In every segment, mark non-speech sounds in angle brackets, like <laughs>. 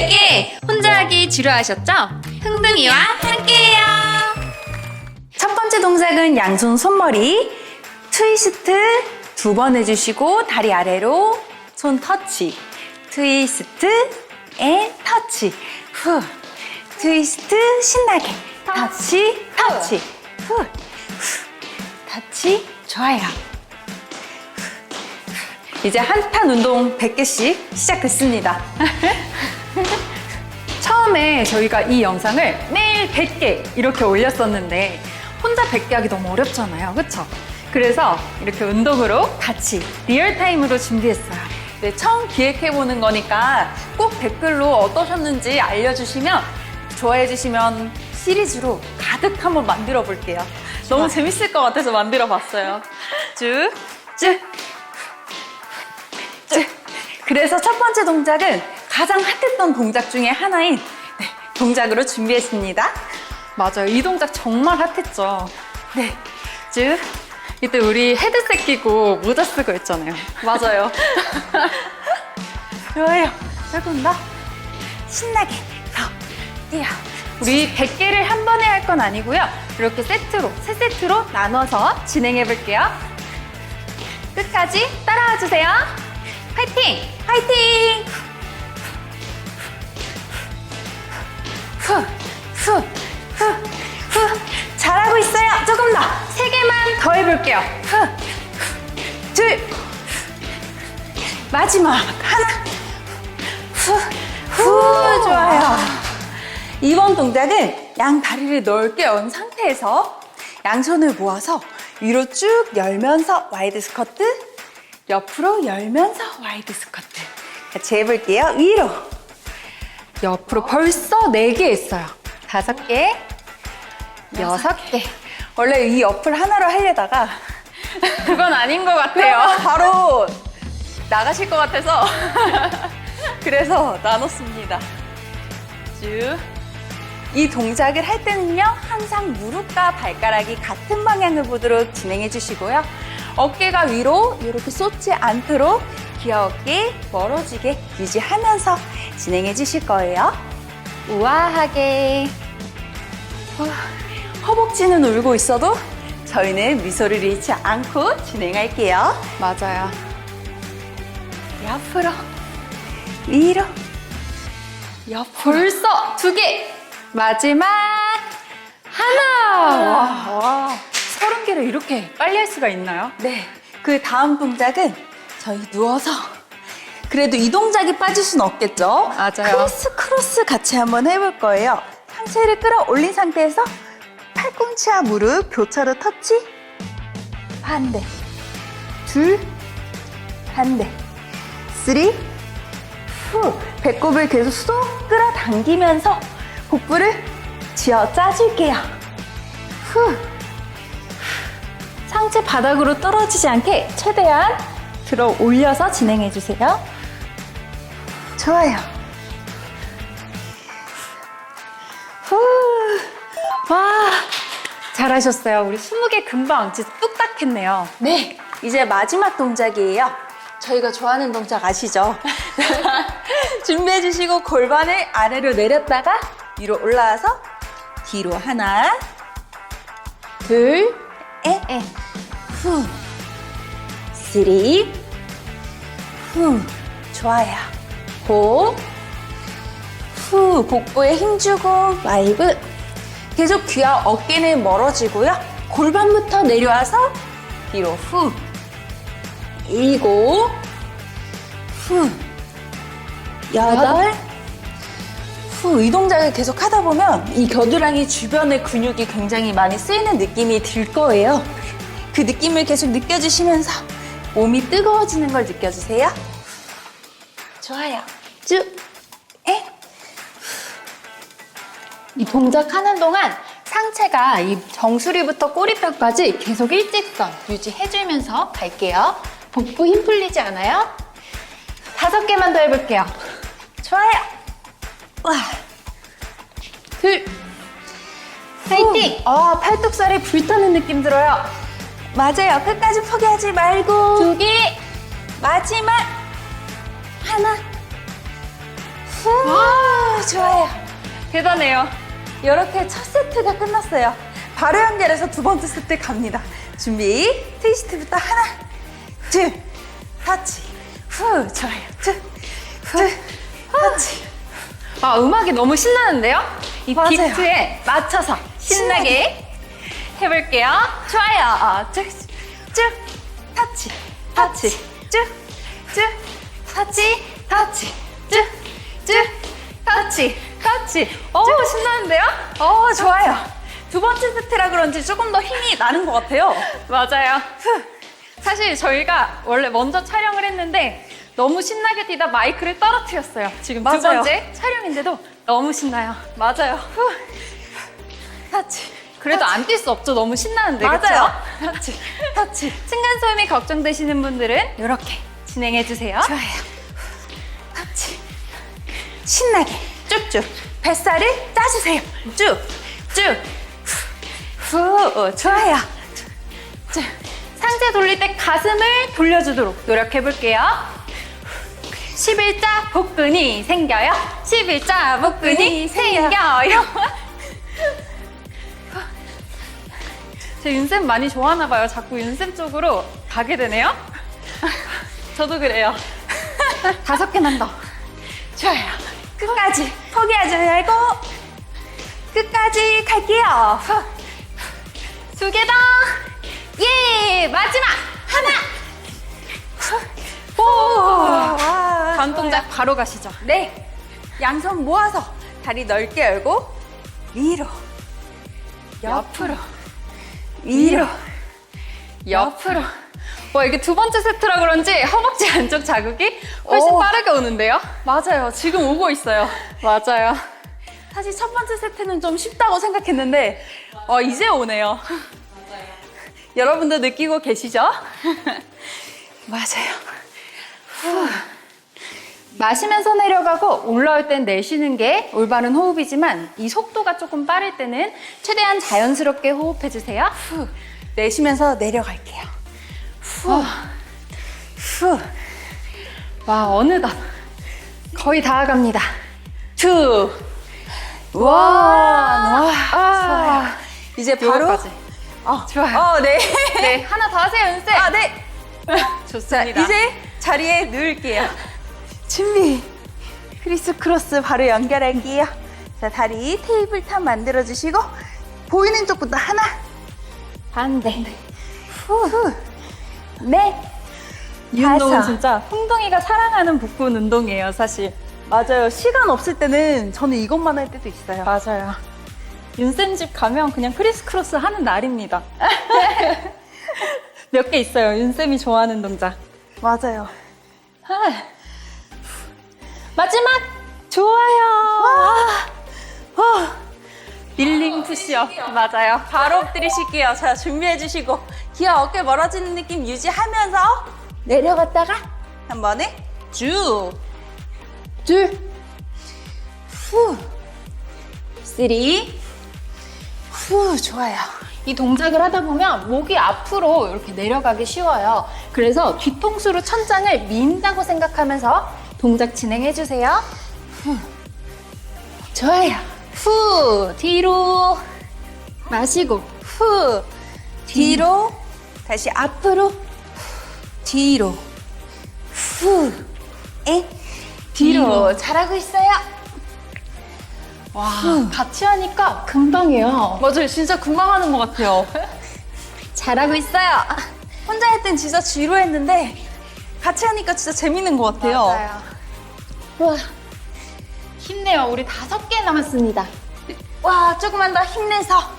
100개! 혼자 하기 지루하셨죠? 흥둥이와 함께해요! 첫 번째 동작은 양손 손머리 트위스트 두 번 해주시고 다리 아래로 손 터치 트위스트 앤 터치 후 트위스트 신나게 터치 터치 후 후. 터치 좋아요 이제 한탄 운동 100개씩 시작됐습니다 <laughs> <laughs> 처음에 저희가 이 영상을 매일 100개 이렇게 올렸었는데 혼자 100개 하기 너무 어렵잖아요. 그쵸? 그래서 이렇게 운동으로 같이 리얼타임으로 준비했어요. 네, 처음 기획해보는 거니까 꼭 댓글로 어떠셨는지 알려주시면 좋아해주시면 시리즈로 가득 한번 만들어 볼게요. 너무 재밌을 것 같아서 만들어 봤어요. 쭉, 쭉, 쭉. 그래서 첫 번째 동작은 가장 핫했던 동작 중에 하나인 네, 동작으로 준비했습니다. 맞아요. 이 동작 정말 핫했죠. 네. 쭉. 이때 우리 헤드셋 끼고 모자 쓰고 있잖아요. 맞아요. <laughs> 좋아요. 조금 더 신나게 더 뛰어. 우리 100개를 한 번에 할 건 아니고요. 이렇게 세트로, 세 세트로 나눠서 진행해 볼게요. 끝까지 따라와 주세요. 파이팅! 파이팅! 후, 후, 후, 후. 잘하고 있어요. 조금 더. 세 개만 더 해볼게요. 후, 후, 둘. 마지막. 하나. 후, 후. 좋아요. 이번 동작은 양 다리를 넓게 얹은 상태에서 양손을 모아서 위로 쭉 열면서 와이드 스쿼트, 옆으로 열면서 와이드 스쿼트. 같이 해볼게요. 위로. 옆으로 벌써 4개 했어요. 5개, 6개. 원래 이 옆을 하나로 하려다가 <laughs> 그건 아닌 것 같아요. 바로 <laughs> 나가실 것 같아서 <laughs> 그래서 나눴습니다. 쭉. 이 동작을 할 때는요, 항상 무릎과 발가락이 같은 방향을 보도록 진행해 주시고요. 어깨가 위로 이렇게 쏟지 않도록 귀엽게 멀어지게 유지하면서 진행해 주실 거예요. 우아하게. 와, 허벅지는 울고 있어도 저희는 미소를 잃지 않고 진행할게요. 맞아요. 옆으로, 위로, 옆으로. 벌써 두 개! 마지막 하나. 와, 와. 서른 개를 이렇게 빨리 할 수가 있나요? 네. 그 다음 동작은 저희 누워서 그래도 이 동작이 빠질 순 없겠죠? 맞아요. 크리스 크로스 같이 한번 해볼 거예요. 상체를 끌어올린 상태에서 팔꿈치와 무릎 교차로 터치. 반대. 둘. 반대. 쓰리. 후. 배꼽을 계속 쏙 끌어당기면서 복부를 쥐어 짜줄게요. 후. 상체 바닥으로 떨어지지 않게 최대한 들어 올려서 진행해 주세요. 좋아요. 후. 와. 잘하셨어요. 우리 20개 금방 진짜 뚝딱 했네요. 네. 이제 마지막 동작이에요. 저희가 좋아하는 동작 아시죠? <laughs> 준비해 주시고 골반을 아래로 내렸다가 위로 올라와서 뒤로 하나, 둘, 에, 에, 후, 쓰리, 후, 좋아요. 호, 후, 복부에 힘주고 와이브. 계속 귀와 어깨는 멀어지고요. 골반부터 내려와서 뒤로 후, 일곱, 후, 여덟, 후, 이 동작을 계속 하다 보면 이 겨드랑이 주변의 근육이 굉장히 많이 쓰이는 느낌이 들 거예요. 그 느낌을 계속 느껴주시면서 몸이 뜨거워지는 걸 느껴주세요. 좋아요. 쭉, 에, 이 동작 하는 동안 상체가 이 정수리부터 꼬리뼈까지 계속 일직선 유지해주면서 갈게요. 복부 힘 풀리지 않아요? 다섯 개만 더 해볼게요. 좋아요. 와, 둘, 파이팅! 아, 팔뚝살이 불타는 느낌 들어요. 맞아요. 끝까지 포기하지 말고. 두 개, 마지막 하나. 후. 와, 대단해요. 이렇게 첫 세트가 끝났어요. 바로 연결해서 두 번째 세트 갑니다. 준비. 트위스트부터 하나, 둘, 터치. 후, 좋아요. 둘, 둘, 터치. 아, 음악이 너무 신나는데요? 이 맞아요. 비트에 맞춰서 신나게 해볼게요. 좋아요. 쭉, 쭉, 터치, 터치, 쭉, 쭉, 터치, 터치, 쭉, 쭉, 터치, 터치. 오, 신나는데요? 어, 좋아요. 두 번째 세트라 그런지 조금 더 힘이 나는 것 같아요. 맞아요. 사실 저희가 원래 먼저 촬영을 했는데 너무 신나게 뛰다 마이크를 떨어뜨렸어요. 지금 두 맞아요. 번째 촬영인데도 너무 신나요. 맞아요. 후. 터치. 그래도 안 뛸 수 없죠. 너무 신나는데. 맞아요. 터치, 터치. 층간소음이 걱정되시는 분들은 이렇게 진행해 주세요. 좋아요. 신나게 쭉쭉 뱃살을 짜주세요. 쭉, 쭉. 후, 후. 좋아요. 쭉. 상체 돌릴 때 가슴을 돌려주도록 노력해 볼게요. 11자 복근이 생겨요. 11자 복근이 생겨요. 제 윤쌤 많이 좋아하나 봐요. 자꾸 윤쌤 쪽으로 가게 되네요. 저도 그래요. 다섯 개만 더. 좋아요. 끝까지 포기하지 말고 끝까지 갈게요. 후. 두개 더. 예! 마지막! 하나! 오! 와, 다음. 동작 바로 가시죠. 네. 양손 모아서 다리 넓게 열고 위로, 옆으로. 위로. 옆으로. 와, 이게 두 번째 세트라 그런지 허벅지 안쪽 자극이 훨씬 오. 빠르게 오는데요? 맞아요. 지금 오고 있어요. 맞아요. 사실 첫 번째 세트는 좀 쉽다고 생각했는데 어, 이제 오네요. <laughs> 여러분도 느끼고 계시죠? <laughs> 맞아요. 마시면서 내려가고 올라올 땐 내쉬는 게 올바른 호흡이지만 이 속도가 조금 빠를 때는 최대한 자연스럽게 호흡해주세요. 후. 내쉬면서 내려갈게요. 후. 후. 와, 어느덧 거의 다 가갑니다. 투. 원. 와. 아, 이제 바로. 어, 좋아요. 어, 네. 네, 하나 더 하세요, 윤쌤. 아, 네. <laughs> 자, 좋습니다. 이제 자리에 누울게요. 준비. 크리스 크로스 바로 연결할게요. 자, 다리 테이블 탑 만들어 주시고 보이는 쪽부터 하나, 반대. 후, 넷. 이 운동은. 진짜 흥둥이가 사랑하는 복근 운동이에요, 사실. 맞아요. 시간 없을 때는 저는 이것만 할 때도 있어요. 맞아요. 윤쌤 집 가면 그냥 크리스 크로스 하는 날입니다. <laughs> 몇 개 있어요. 윤쌤이 좋아하는 동작. 맞아요. 아. 마지막 좋아요. 어. 릴링 푸시업 맞아요. 바로 엎드리실게요. 자, 준비해 주시고 기어 어깨 멀어지는 느낌 유지하면서 내려갔다가 한 번에 쭉, 둘, 후, 쓰리, 후, 좋아요. 이 동작을 하다 보면 목이 앞으로 이렇게 내려가기 쉬워요. 그래서 뒤통수로 천장을 민다고 생각하면서 동작 진행해 주세요. 후. 좋아요. 후 뒤로 마시고 후, 뒤로, 다시 앞으로, 뒤로, 후, 에, 뒤로 잘하고 있어요. 와 같이 하니까 금방이에요. 맞아요. 진짜 금방 하는 것 같아요. <laughs> 잘하고 있어요. 혼자 할 땐 진짜 지루했는데 같이 하니까 진짜 재밌는 것 같아요. 맞아요. 와 힘내요. 우리 다섯 개 남았습니다. 와, 조금만 더 힘내서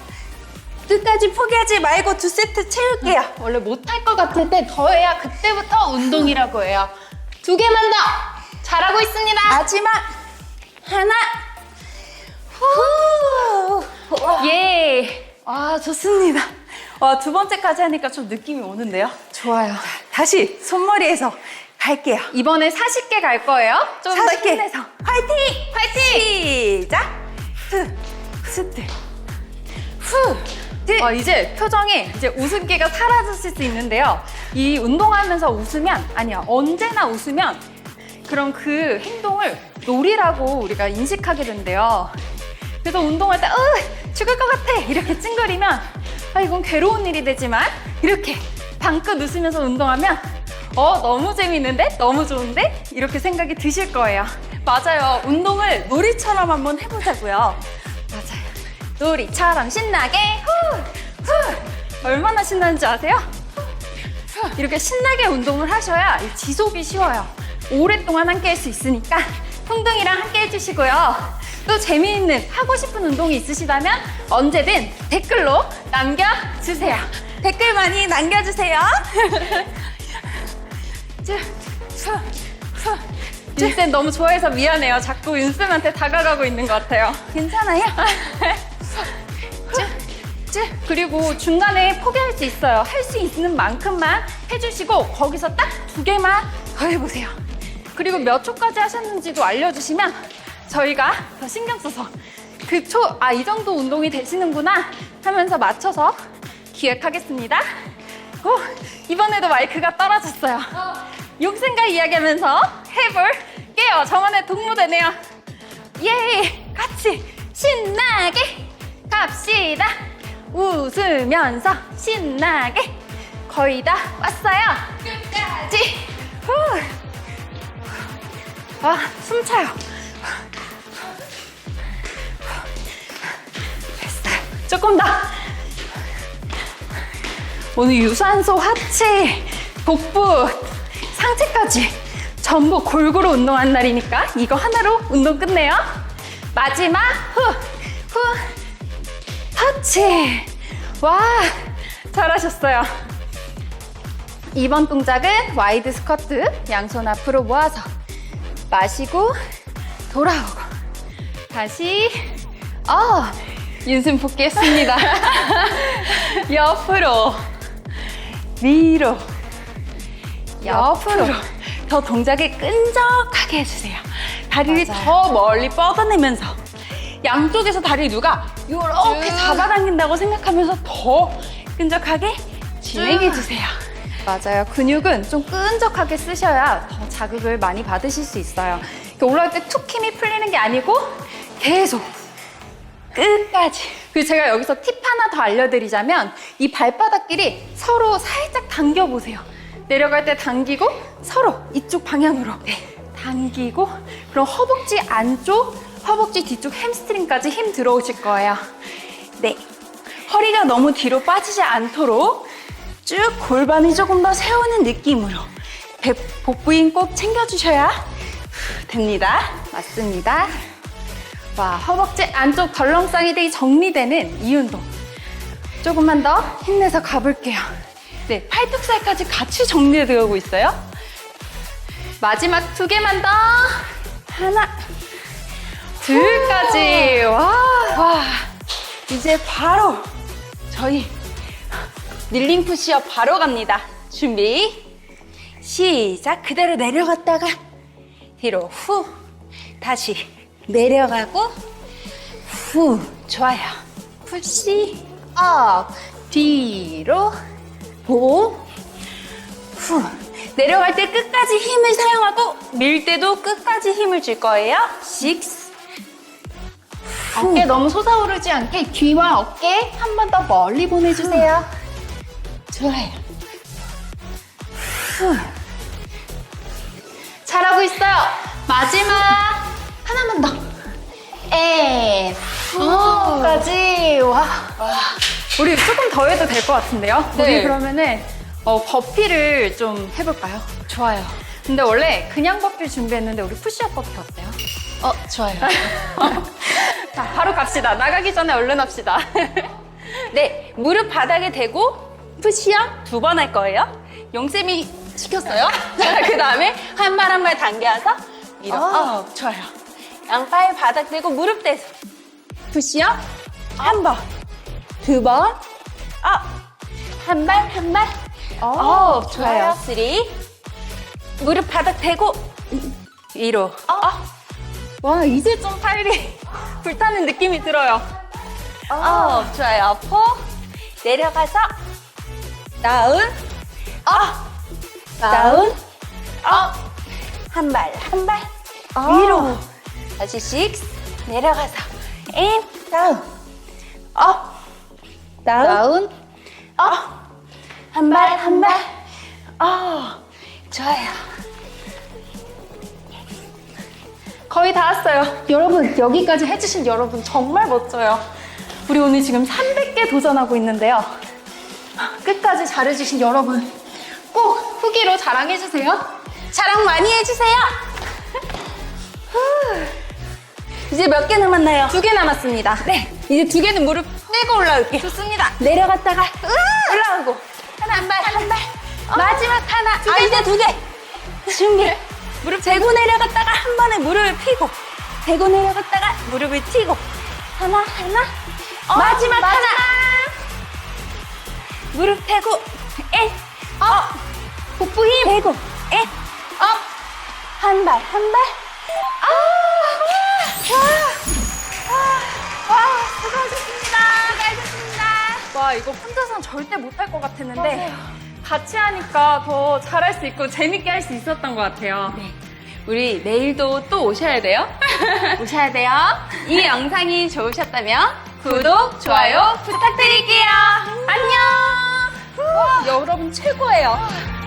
끝까지 포기하지 말고 두 세트 채울게요. 원래 못할 것 같을 때 더 해야 그때부터 운동이라고 해요. 두 개만 더 잘하고 있습니다. 마지막 하나, 후, 와, 예. 와, 좋습니다. 와, 두 번째까지 하니까 좀 느낌이 오는데요. 좋아요. 다시 손머리에서 갈게요. 이번에 40개 갈 거예요. 좀 더 40개. 힘내서. 화이팅! 화이팅! 시작! 후, 스트, 후, 들. 어, 이제 표정이 이제 웃음기가 사라졌을 수 있는데요. 이 운동하면서 웃으면 아니야 언제나 웃으면 그럼 그 행동을 놀이라고 우리가 인식하게 된대요. 그래서 운동할 때, 으, 죽을 것 같아. 이렇게 찡그리면, 아, 이건 괴로운 일이 되지만, 이렇게 방긋 웃으면서 운동하면, 어, 너무 재밌는데? 너무 좋은데? 이렇게 생각이 드실 거예요. 맞아요. 운동을 놀이처럼 한번 해보자고요. 놀이처럼 신나게, 후, 후. 얼마나 신나는지 아세요? 후, 이렇게 신나게 운동을 하셔야 이 지속이 쉬워요. 오랫동안 함께 할 수 있으니까 풍둥이랑 함께 해주시고요. 또 재미있는 하고 싶은 운동이 있으시다면 언제든 댓글로 남겨주세요. 댓글 많이 남겨주세요. <laughs> 윤쌤 너무 좋아해서 미안해요. 자꾸 윤쌤한테 다가가고 있는 것 같아요. 괜찮아요? <laughs> 그리고 중간에 포기할 수 있어요. 할 수 있는 만큼만 해주시고 거기서 딱 두 개만 더 해보세요. 그리고 몇 초까지 하셨는지도 알려주시면 저희가 더 신경 써서 그 초, 아, 이 정도 운동이 되시는구나 하면서 맞춰서 기획하겠습니다. 오, 이번에도 마이크가 떨어졌어요. 욕생과 이야기하면서 해볼게요. 저만의 동무대네요. 예, 같이 신나게 갑시다. 웃으면서 신나게 거의 다 왔어요. 끝까지. 후. 아, 숨 차요. 됐어요. 조금 더. 오늘 유산소, 하체, 복부, 상체까지 전부 골고루 운동한 날이니까 이거 하나로 운동 끝내요. 마지막 후, 후, 터치. 와, 잘하셨어요. 이번 동작은 와이드 스쿼트. 양손 앞으로 모아서 마시고 돌아오고 다시 어 윤슴 복귀했습니다. <laughs> 옆으로 위로 옆으로 더 동작을 끈적하게 해주세요. 다리를 맞아요. 더 멀리 뻗어내면서 양쪽에서 다리 누가 이렇게 쭉. 잡아당긴다고 생각하면서 더 끈적하게 진행해 주세요. 맞아요. 근육은 좀 끈적하게 쓰셔야 더 자극을 많이 받으실 수 있어요. 이렇게 올라갈 때툭 힘이 풀리는 게 아니고 계속 끝까지. 그리고 제가 여기서 팁 하나 더 알려드리자면 이 발바닥끼리 서로 살짝 당겨보세요. 내려갈 때 당기고 서로 이쪽 방향으로 당기고 그럼 허벅지 안쪽, 허벅지 뒤쪽 햄스트링까지 힘 들어오실 거예요. 네. 허리가 너무 뒤로 빠지지 않도록 쭉 골반을 조금 더 세우는 느낌으로 배, 복부 힘꼭 챙겨주셔야 됩니다. 맞습니다. 와, 허벅지 안쪽 덜렁쌍이들이 정리되는 이 운동. 조금만 더 힘내서 가볼게요. 네, 팔뚝살까지 같이 정리되고 있어요. 마지막 두 개만 더. 하나, 둘까지. 와. 와, 이제 바로 저희 닐링 푸시업 바로 갑니다. 준비, 시작. 그대로 내려갔다가 뒤로 후, 다시 내려가고 후, 좋아요. 푸시 업, 뒤로 보, 후. 내려갈 때 끝까지 힘을 사용하고 밀 때도 끝까지 힘을 줄 거예요. 6, 어깨 너무 솟아오르지 않게 귀와 어깨 한 번 더 멀리 보내주세요. 좋아요. 잘하고 있어요. 마지막 하나만 더. 에, 후까지. 와. 우리 조금 더 해도 될 것 같은데요? 네. 우리 그러면은 어, 버피를 좀 해볼까요? 좋아요. 근데 원래 그냥 버피 준비했는데 우리 푸시업 버피 어때요? 어, 좋아요. <laughs> 자, 바로 갑시다. 나가기 전에 얼른 합시다. <laughs> 네, 무릎 바닥에 대고 푸시업 두 번 할 거예요. 용쌤이 시켰어요. <laughs> 그 다음에 한 발 한 발 당겨서 밀어. 어, 좋아요. 양팔 바닥 대고 무릎 대서 푸시업 한 번, 두 번, 업, 한 발, 한 발. 어, 좋아요. 쓰리. 무릎 바닥 대고 위로. 업, 와, 이제 좀 팔이 <laughs> 불타는 느낌이 들어요. 어, 좋아요. 어퍼 내려가서 다운, 업, 다운, 업, 한 발, 한 발, 위로. 다시 식스 내려가서 인, 다운. 업, 다운. 다운. 업. 한 발, 한 발. 어, 좋아요. 거의 다 왔어요. 여러분, 여기까지 해주신 여러분 정말 멋져요. 우리 오늘 지금 300개 도전하고 있는데요. 끝까지 잘해주신 여러분, 꼭 후기로 자랑해주세요. 자랑 많이 해주세요. 후. 이제 몇 개 남았나요? 두 개 남았습니다. 네. 이제 두 개는 무릎 떼고 올라올게요. 좋습니다. 내려갔다가 올라오고 하나 한 발, 한 발. 마지막 하나. 아, 이제 두 개. 준비. 무릎 대고 내려갔다가 한 번에 무릎을 펴고 대고 내려갔다가 무릎을 튀고 하나 하나. 마지막, 하나. 무릎 대고 엔. 업. 복부 힘. 대고 엔. 업. 한 발, 한 발. 아! 와! 와! 와! 수고하셨습니다. 수고하셨습니다. 와, 이거 혼자서는 절대 못할 것 같았는데 같이 하니까 더 잘할 수 있고 재밌게 할 수 있었던 것 같아요. 우리 내일도 또 오셔야 돼요. <laughs> 오셔야 돼요. 이 영상이 좋으셨다면 구독, 좋아요 부탁드릴게요. 안녕. 여러분 최고예요.